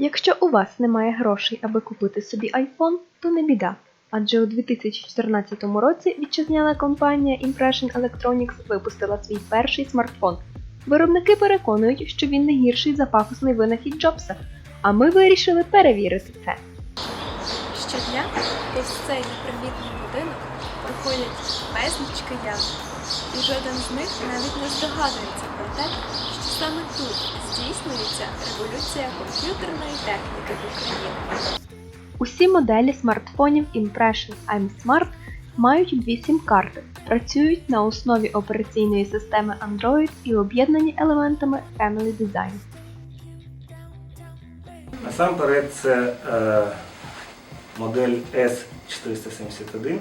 Якщо у вас немає грошей, аби купити собі iPhone, то не біда. Адже у 2014 році вітчизняна компанія Impression Electronics випустила свій перший смартфон. Виробники переконують, що він не гірший за пафосний винахід Джобса, а ми вирішили перевірити це. Щодня повз цей непривітний будинок проходять безліч киян, і жоден з них навіть не здогадується про те, саме тут здійснюється революція комп'ютерної техніки в Україні. Усі моделі смартфонів Impression I'm Smart мають дві сім-карти, працюють на основі операційної системи Android і об'єднані елементами Family Design. Насамперед це е, модель S471.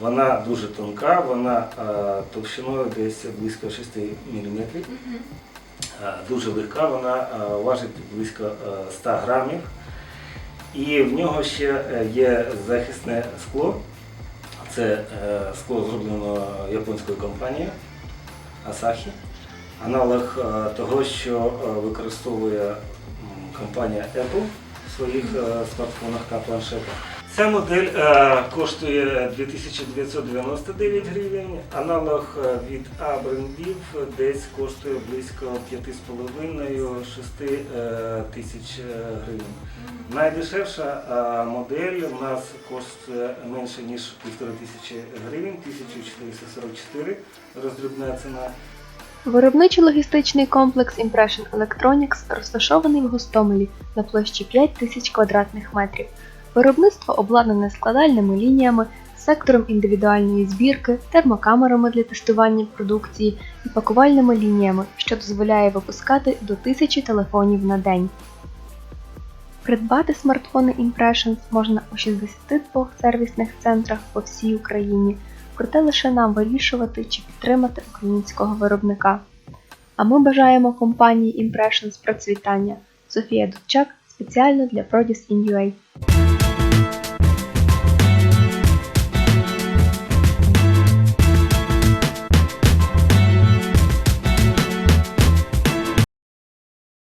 Вона дуже тонка, вона е, товщиною десь близько 6 мм. Е, дуже легка, вона е, важить близько е, 100 грамів. І в нього ще е, є захисне скло. Це е, скло зроблено японською компанією Asahi. Аналог е, того, що е, використовує компанія Apple в своїх е, смартфонах та планшетах. Ця модель е, коштує 2999 гривень, аналог е, від A десь коштує близько 5,5-6 е, тисяч е, гривень. Найдешевша е, модель у нас коштує менше ніж 1500 гривень, 1444 роздрібна ціна. Виробничо-логістичний комплекс Impression Electronics розташований в Гостомелі на площі 5 тисяч квадратних метрів. Виробництво обладнане складальними лініями, сектором індивідуальної збірки, термокамерами для тестування продукції і пакувальними лініями, що дозволяє випускати до тисячі телефонів на день. Придбати смартфони Impressions можна у 62 сервісних центрах по всій Україні, проте лише нам вирішувати, чи підтримати українського виробника. А ми бажаємо компанії Impressions процвітання. Софія Дудчак спеціально для Produce in UA.